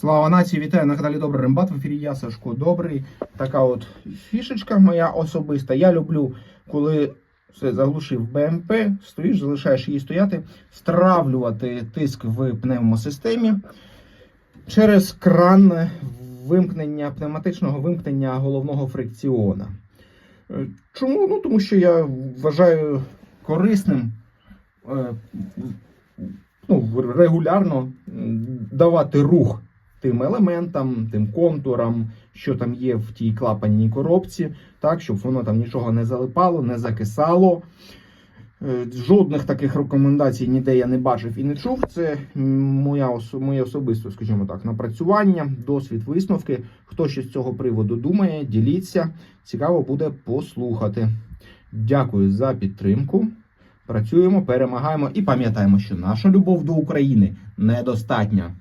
Слава нації, вітаю на каналі Добрий Рембат. В ефірі я Сашко Добрий. Така от фішечка моя особиста. Я люблю, коли все заглушив БМП, стоїш, залишаєш її стояти, стравлювати тиск в пневмосистемі через кран вимкнення пневматичного вимкнення головного фрикціона. Е, Чому? Ну тому що я вважаю корисним е, ну, регулярно давати рух тим елементам, тим контурам, що там є в тій клапанній коробці, так, щоб воно там нічого не залипало, не закисало. Е, Жодних таких рекомендацій ніде я не бачив і не чув. Це моя моє особисте, скажімо так, напрацювання, досвід, висновки. Хто що з цього приводу думає, діліться. Цікаво буде послухати. Дякую за підтримку. Працюємо, перемагаємо і пам'ятаємо, що наша любов до України недостатня.